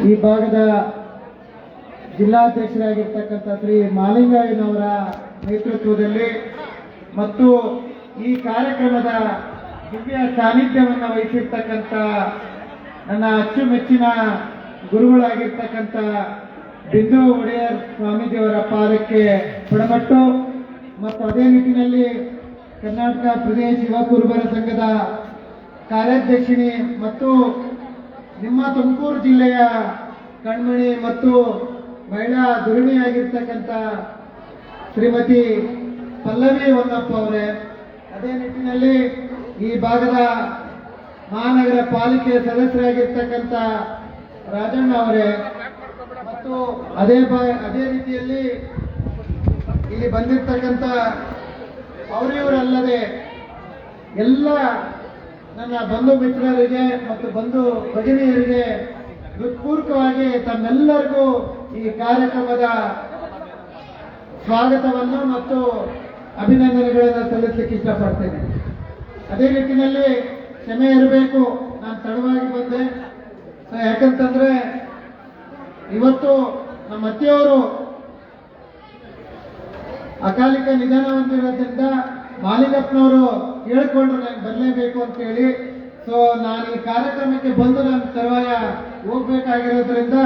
ಈ ಭಾಗದ ಜಿಲ್ಲಾಧ್ಯಕ್ಷರಾಗಿರ್ತಕ್ಕಂಥ ಶ್ರೀ ಮಾಲಿಂಗಯ್ಯನವರ ನೇತೃತ್ವದಲ್ಲಿ ಮತ್ತು ಈ ಕಾರ್ಯಕ್ರಮದ ದಿವ್ಯ ಸಾನ್ನಿಧ್ಯವನ್ನು ವಹಿಸಿರ್ತಕ್ಕಂಥ ನನ್ನ ಅಚ್ಚುಮೆಚ್ಚಿನ ಗುರುಗಳಾಗಿರ್ತಕ್ಕಂಥ ಬಿಂದು ಒಡೆಯರ್ ಸ್ವಾಮೀಜಿಯವರ ಪಾದಕ್ಕೆ ಪಡಮಟ್ಟು ಮತ್ತು ಅದೇ ನಿಟ್ಟಿನಲ್ಲಿ ಕರ್ನಾಟಕ ಪ್ರದೇಶ ಯುವ ಕುರುಬರ ಸಂಘದ ಕಾರ್ಯಾಧ್ಯಕ್ಷಿಣಿ ಮತ್ತು ನಿಮ್ಮ ತುಮಕೂರು ಜಿಲ್ಲೆಯ ಕಣ್ಮಣಿ ಮತ್ತು ಮಹಿಳಾ ದುರ್ಮಿಯಾಗಿರ್ತಕ್ಕಂಥ ಶ್ರೀಮತಿ ಪಲ್ಲವಿ ಹೊನ್ನಪ್ಪ ಅವರೇ, ಅದೇ ನಿಟ್ಟಿನಲ್ಲಿ ಈ ಭಾಗದ ಮಹಾನಗರ ಪಾಲಿಕೆ ಸದಸ್ಯರಾಗಿರ್ತಕ್ಕಂಥ ರಾಜಣ್ಣ ಅವರೇ, ಮತ್ತು ಅದೇ ಅದೇ ರೀತಿಯಲ್ಲಿ ಇಲ್ಲಿ ಬಂದಿರ್ತಕ್ಕಂಥ ಅವರಿವರಲ್ಲದೆ ಎಲ್ಲ ನನ್ನ ಬಂಧು ಮಿತ್ರರಿಗೆ ಮತ್ತು ಬಂಧು ಭಗಿನಿಯರಿಗೆ ಹೃತ್ಪೂರ್ವಕವಾಗಿ ತಮ್ಮೆಲ್ಲರಿಗೂ ಈ ಕಾರ್ಯಕ್ರಮದ ಸ್ವಾಗತವನ್ನು ಮತ್ತು ಅಭಿನಂದನೆಗಳನ್ನು ಸಲ್ಲಿಸಲಿಕ್ಕೆ ಇಷ್ಟಪಡ್ತೇನೆ. ಅದೇ ನಿಟ್ಟಿನಲ್ಲಿ ಕ್ಷಮೆ ಇರಬೇಕು. ನಾನು ತಡವಾಗಿ ಬಂದೆ. ಯಾಕಂತಂದ್ರೆ ಇವತ್ತು ನಮ್ಮ ಅತ್ತೆಯವರು ಅಕಾಲಿಕ ನಿಧನ ಹೊಂದಿರೋದ್ರಿಂದ ಮಾಲಿಕಪ್ಪನವರು ಹೇಳ್ಕೊಂಡ್ರು ನಾನು ಬರಲೇಬೇಕು ಅಂತ ಹೇಳಿ. ಸೊ ನಾನು ಈ ಕಾರ್ಯಕ್ರಮಕ್ಕೆ ಬಂದು ನಾನು ತರುವಾಯ ಹೋಗ್ಬೇಕಾಗಿರೋದ್ರಿಂದ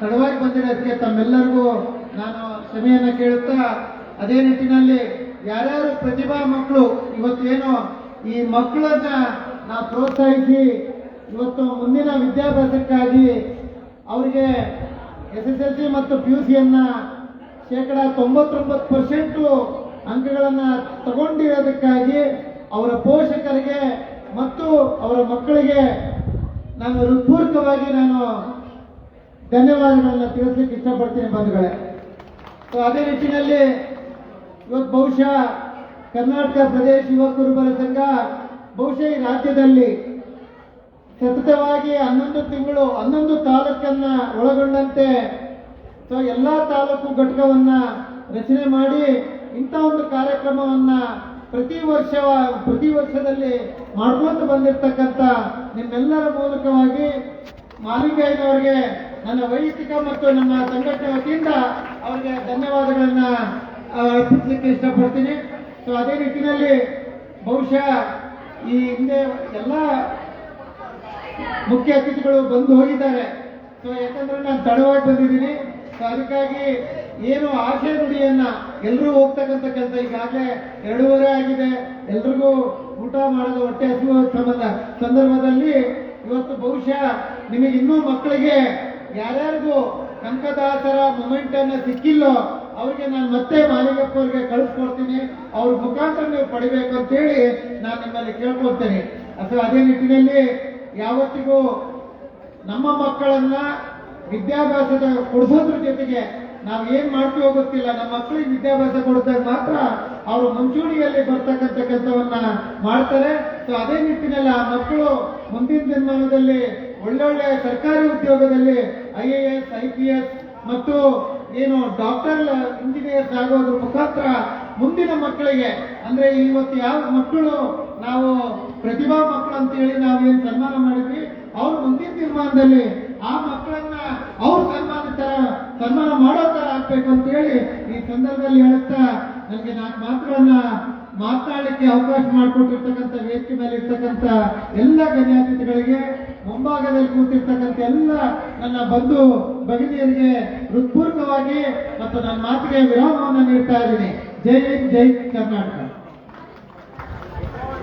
ತಡವಾಗಿ ಬಂದಿರೋದಕ್ಕೆ ತಮ್ಮೆಲ್ಲರಿಗೂ ನಾನು ಕ್ಷಮೆಯನ್ನ ಕೇಳುತ್ತಾ, ಅದೇ ನಿಟ್ಟಿನಲ್ಲಿ ಯಾರ್ಯಾರು ಪ್ರತಿಭಾ ಮಕ್ಕಳು ಇವತ್ತೇನು ಈ ಮಕ್ಕಳನ್ನ ನಾವು ಪ್ರೋತ್ಸಾಹಿಸಿ ಇವತ್ತು ಮುಂದಿನ ವಿದ್ಯಾಭ್ಯಾಸಕ್ಕಾಗಿ ಅವರಿಗೆ ಎಸ್ ಎಸ್ ಎಲ್ ಸಿ ಮತ್ತು ಪಿ ಯು ಸಿಯನ್ನ ಶೇಕಡ ತೊಂಬತ್ತೊಂಬತ್ತು ಪರ್ಸೆಂಟು ಅಂಕಗಳನ್ನು ತಗೊಂಡಿರೋದಕ್ಕಾಗಿ ಅವರ ಪೋಷಕರಿಗೆ ಮತ್ತು ಅವರ ಮಕ್ಕಳಿಗೆ ನಾನು ಹೃತ್ಪೂರ್ವಕವಾಗಿ ನಾನು ಧನ್ಯವಾದಗಳನ್ನು ತಿಳಿಸ್ಲಿಕ್ಕೆ ಇಷ್ಟಪಡ್ತೀನಿ ಬಂಧುಗಳೇ. ಸೊ ಅದೇ ನಿಟ್ಟಿನಲ್ಲಿ ಇವತ್ತು ಬಹುಶಃ ಕರ್ನಾಟಕ ಪ್ರದೇಶ ಯುವ ಕುರುಬರ ಸಂಘ ಬಹುಶಃ ಈ ರಾಜ್ಯದಲ್ಲಿ ಸತತವಾಗಿ ಹನ್ನೊಂದು ತಿಂಗಳು, ಹನ್ನೊಂದು ತಾಲೂಕನ್ನ ಒಳಗೊಂಡಂತೆ, ಸೊ, ಎಲ್ಲ ತಾಲೂಕು ಘಟಕವನ್ನ ರಚನೆ ಮಾಡಿ ಇಂಥ ಒಂದು ಕಾರ್ಯಕ್ರಮವನ್ನ ಪ್ರತಿ ವರ್ಷ, ಪ್ರತಿ ವರ್ಷದಲ್ಲಿ ಮಾಡ್ಕೊಂತ ಬಂದಿರತಕ್ಕಂಥ ನಿಮ್ಮೆಲ್ಲರ ಮೂಲಕವಾಗಿ ಮಾಲಿಂಗಯ್ಯನವರಿಗೆ ನನ್ನ ವೈಯಕ್ತಿಕ ಮತ್ತು ನನ್ನ ಸಂಘಟನೆ ವತಿಯಿಂದ ಅವರಿಗೆ ಧನ್ಯವಾದಗಳನ್ನ ಅರ್ಪಿಸಲಿಕ್ಕೆ ಇಷ್ಟಪಡ್ತೀನಿ. ಸೊ ಅದೇ ನಿಟ್ಟಿನಲ್ಲಿ ಬಹುಶಃ ಈ ಹಿಂದೆ ಎಲ್ಲ ಮುಖ್ಯ ಅತಿಥಿಗಳು ಬಂದು ಹೋಗಿದ್ದಾರೆ. ಸೊ ಯಾಕಂದ್ರೆ ನಾನು ತಡವಾಗಿ ಬಂದಿದ್ದೀನಿ. ಸೊ ಅದಕ್ಕಾಗಿ ಏನು ಆಸೆ ನುಡಿಯನ್ನ ಎಲ್ಲರೂ ಹೋಗ್ತಕ್ಕಂಥ ಕೆಲಸ ಈಗಾಗಲೇ ಎರಡೂವರೆ ಆಗಿದೆ. ಎಲ್ರಿಗೂ ಊಟ ಮಾಡೋದು ಹೊಟ್ಟೆ ಹಸಿವು ಸಂಬಂಧ ಸಂದರ್ಭದಲ್ಲಿ ಇವತ್ತು ಬಹುಶಃ ನಿಮಗೆ ಇನ್ನೂ ಮಕ್ಕಳಿಗೆ ಯಾರ್ಯಾರಿಗೂ ಕನಕದಾಸರ ಮೊಮೆಂಟ್ ಅನ್ನ ಸಿಕ್ಕಿಲ್ಲೋ ಅವ್ರಿಗೆ ನಾನು ಮತ್ತೆ ಮಾಲಿಕಪ್ಪ ಅವ್ರಿಗೆ ಕಳಿಸ್ಕೊಡ್ತೀನಿ. ಅವ್ರ ಮುಖಾಂತರ ನೀವು ಪಡಿಬೇಕು ಅಂತ ಹೇಳಿ ನಾನು ನಿಮ್ಮಲ್ಲಿ ಕೇಳ್ಕೊಳ್ತೇನೆ. ಅಥವಾ ಅದೇ ನಿಟ್ಟಿನಲ್ಲಿ ಯಾವತ್ತಿಗೂ ನಮ್ಮ ಮಕ್ಕಳನ್ನ ವಿದ್ಯಾಭ್ಯಾಸದ ಕೊಡಿಸೋದ್ರ ಜೊತೆಗೆ ನಾವು ಏನ್ ಮಾಡ್ತೀವೋ ಗೊತ್ತಿಲ್ಲ. ನಮ್ಮ ಮಕ್ಕಳಿಗೆ ವಿದ್ಯಾಭ್ಯಾಸ ಕೊಡಿದಾಗ ಮಾತ್ರ ಅವರು ಮುಂಚೂಣಿಯಲ್ಲಿ ಬರ್ತಕ್ಕಂಥ ಕೆಲಸವನ್ನ ಮಾಡ್ತಾರೆ. ಸೊ ಅದೇ ನಿಟ್ಟಿನಲ್ಲಿ ಆ ಮಕ್ಕಳು ಮುಂದಿನ ದಿನಮಾನದಲ್ಲಿ ಒಳ್ಳೊಳ್ಳೆ ಸರ್ಕಾರಿ ಉದ್ಯೋಗದಲ್ಲಿ I A S, I P S ಮತ್ತು ಏನು ಡಾಕ್ಟರ್, ಇಂಜಿನಿಯರ್ಸ್ ಆಗೋದ್ರ ಮುಖಾಂತರ ಮುಂದಿನ ಮಕ್ಕಳಿಗೆ, ಅಂದ್ರೆ ಇವತ್ತು ಯಾವ ಮಕ್ಕಳು ನಾವು ಪ್ರತಿಭಾ ಮಕ್ಕಳು ಅಂತ ಹೇಳಿ ನಾವೇನು ಸನ್ಮಾನ ಮಾಡಿದ್ವಿ, ಅವ್ರು ಮುಂದಿನ ತೀರ್ಮಾನದಲ್ಲಿ ಆ ಮಕ್ಕಳನ್ನ ಅವ್ರು ಸನ್ಮಾನ ತರ ಸನ್ಮಾನ ಮಾಡೋ ತರ ಆಗ್ಬೇಕು ಅಂತ ಹೇಳಿ ಈ ಸಂದರ್ಭದಲ್ಲಿ ಹೇಳುತ್ತಾ, ನನಗೆ ನಾನು ಮಾತುಗಳನ್ನ ಮಾತನಾಡಲಿಕ್ಕೆ ಅವಕಾಶ ಮಾಡಿಕೊಟ್ಟಿರ್ತಕ್ಕಂಥ, ವೇದಿಕೆ ಮೇಲೆ ಇರ್ತಕ್ಕಂಥ ಎಲ್ಲ ಗಣ್ಯಾತಿಥಿಗಳಿಗೆ ಮುಂಭಾಗದಲ್ಲಿ ಕೂತಿರ್ತಕ್ಕಂಥ ಎಲ್ಲ ನನ್ನ ಬಂಧು ಭಗಿನಿಯರಿಗೆ ಹೃತ್ಪೂರ್ವಕವಾಗಿ ಮತ್ತು ನನ್ನ ಮಾತಿಗೆ ವಿರಾಮವನ್ನು ನೀಡ್ತಾ ಇದ್ದೀನಿ. ಜೈ ಜೈ ಕರ್ನಾಟಕ.